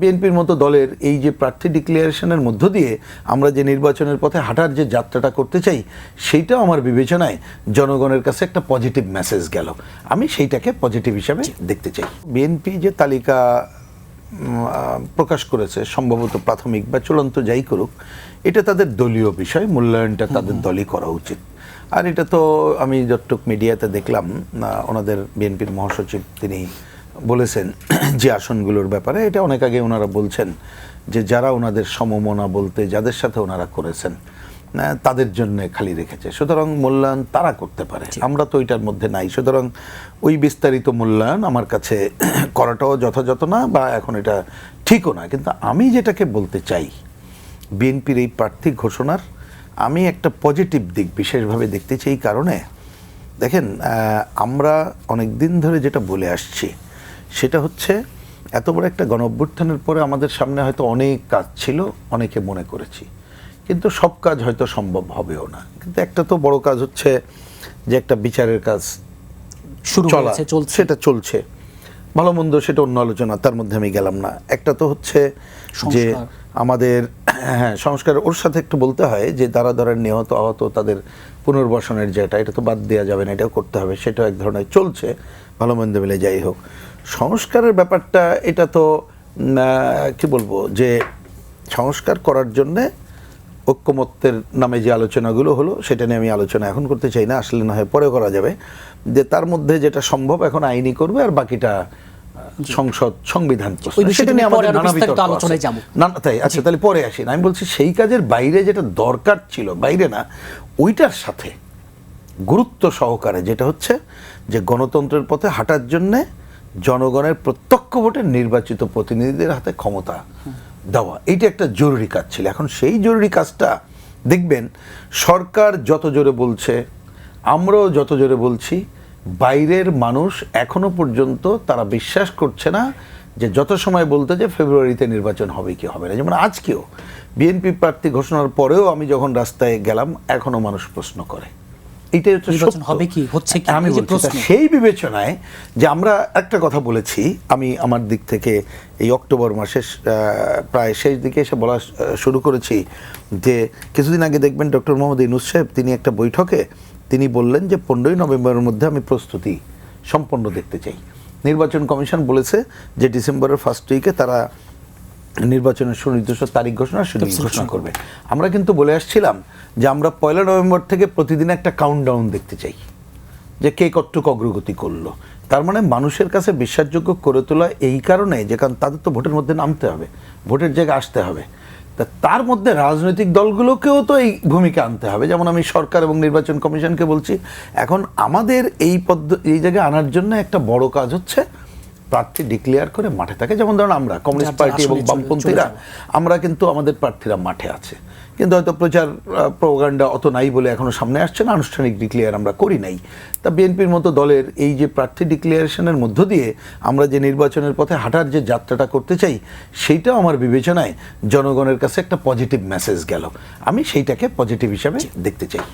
বিএনপির মতো দলের এই যে প্রার্থী ডিক্লারেশনের মধ্য দিয়ে আমরা যে নির্বাচনের পথে হাঁটার যে যাত্রাটা করতে চাই সেইটাও আমার বিবেচনায় জনগণের কাছে একটা পজিটিভ মেসেজ গেল। আমি সেইটাকে পজিটিভ হিসাবে দেখতে চাই। বিএনপি যে তালিকা প্রকাশ করেছে সম্ভবত প্রাথমিক বা চূড়ান্ত যাই করুক এটা তাদের দলীয় বিষয় মূল্যায়নটা তাদের দলই করা উচিত। আর এটা তো আমি যতটুক মিডিয়াতে দেখলাম ওনাদের বিএনপির মহাসচিব তিনি বলেছেন যে আসনগুলোর ব্যাপারে। এটা অনেক আগে ওনারা বলছেন যে যারা ওনাদের সমমনা বলতে যাদের সাথে ওনারা করেছেন তাদের জন্য খালি রেখেছে। সুতরাং মূল্যায়ন তারা করতে পারে। আমরা তো ওইটার মধ্যে নাই। সুতরাং ওই বিস্তারিত মূল্যায়ন আমার কাছে করাটাও যথাযথ না বা এখন এটা ঠিকও না। কিন্তু আমি যেটাকে বলতে চাই বিএনপির এই প্রার্থী ঘোষণার আমি একটা পজিটিভ দিক বিশেষভাবে দেখতে চাই এই কারণে। দেখেন আমরা অনেক দিন ধরে যেটা বলে আসছি সেটা হচ্ছে এত বড় একটা গণ অভ্যুত্থানের পরে আমাদের সামনে হয়তো অনেক কাজ ছিল অনেকে মনে করেছি। কিন্তু সব কাজ হয়তো সম্ভব হবেও না। কিন্তু একটা তো বড় কাজ হচ্ছে যে একটা বিচারের কাজ শুরু চলা চলছে। সেটা চলছে। ভালো মন্দ সেটা অন্য আলোচনা তার মধ্যে আমি গেলাম না। একটা তো হচ্ছে যে আমাদের হ্যাঁ সংস্কার ওর সাথে একটু বলতে হয় যে তারা ধরেন নিহত আহত তাদের পুনর্বাসনের যেটা এটা তো বাদ দেওয়া যাবে না এটাও করতে হবে সেটাও এক ধরনের চলছে ভালো মন্দ মিলে যাই হোক। সংস্কারের ব্যাপারটা এটা তো কি বলব যে সংস্কার করার জন্যে ঐক্যমত্যের নামে যে আলোচনাগুলো হলো সেটা নিয়ে আমি আলোচনা এখন করতে চাই না আসলে না হয় পরে করা যাবে। যে তার মধ্যে যেটা সম্ভব এখন আইনি করবে আর বাকিটা সংসদ সংবিধান সেটা নিয়ে আমাদের নানা বিতর্ক। না তাই আচ্ছা তাহলে পরে আসি। আমি বলছি সেই কাজের বাইরে যেটা দরকার ছিল বাইরে না ওইটার সাথে গুরুত্ব সহকারে যেটা হচ্ছে যে গণতন্ত্রের পথে হাঁটার জন্যে জনগণের প্রত্যক্ষ ভোটে নির্বাচিত প্রতিনিধিদের হাতে ক্ষমতা। দেওয়া। এইটা একটা জরুরি কাজ ছিল। এখন সেই জরুরি কাজটা দেখবেন, সরকার যত জোরে বলছে, আমরাও যত জোরে বলছি, বাইরের মানুষ এখনও পর্যন্ত তারা বিশ্বাস করছে না যে যত সময় বলতে যে ফেব্রুয়ারিতে নির্বাচন হবে কি হবে না। যেমন আজকেও বিএনপি প্রার্থী ঘোষণার পরেও আমি যখন রাস্তায় গেলাম, এখনও মানুষ প্রশ্ন করে। এইটাই হচ্ছে নির্বাচন হবে কি? হচ্ছে কি? আমি বলছি সেই বিবেচনায় যে আমরা একটা কথা বলেছি আমি আমার দিক থেকে এই অক্টোবর মাসের প্রায় শেষ দিকে এসে বলা শুরু করেছি যে কিছুদিন আগে দেখবেন ডক্টর মোহাম্মদ ইনুস সাহেব তিনি একটা বৈঠকে তিনি বললেন যে পনেরোই নভেম্বরের মধ্যে আমি প্রস্তুতি সম্পন্ন দেখতে চাই নির্বাচন কমিশন বলেছে যে ডিসেম্বরের ফার্স্ট উইকে তারা নির্বাচনের সুনির্দিষ্ট তারিখ ঘোষণা সেটা ঘোষণা করবে। আমরা কিন্তু বলে আসছিলাম যে আমরা পয়লা নভেম্বর থেকে প্রতিদিন একটা কাউন্টডাউন দেখতে চাই যে কে কতটুকু অগ্রগতি করল। তার মানে মানুষের কাছে বিশ্বাসযোগ্য করে তোলা এই কারণে যে কারণ তাদের তো ভোটের মধ্যে নামতে হবে ভোটের জায়গায় আসতে হবে। তা তার মধ্যে রাজনৈতিক দলগুলোকেও তো এই ভূমিকা আনতে হবে। যেমন আমি সরকার এবং নির্বাচন কমিশনকে বলছি এখন আমাদের এই পদ্ধ এই জায়গায় আনার জন্য একটা বড় কাজ হচ্ছে প্রার্থী ডিক্লেয়ার করে মাঠে থাকে। যেমন ধরুন আমরা কমিউনিস্ট পার্টি এবং বামপন্থীরা আমরা কিন্তু আমাদের প্রার্থীরা মাঠে আছে। কিন্তু হয়তো প্রচার প্রোপাগান্ডা অত নাই বলে এখনও সামনে আসছে না আনুষ্ঠানিক ডিক্লেয়ার আমরা করি নাই। তা বিএনপির মতো দলের এই যে প্রার্থী ডিক্লারেশনের মধ্য দিয়ে আমরা যে নির্বাচনের পথে হাঁটার যে যাত্রাটা করতে চাই সেইটাও আমার বিবেচনায় জনগণের কাছে একটা পজিটিভ মেসেজ গেল। আমি সেইটাকে পজিটিভ হিসাবে দেখতে চাই।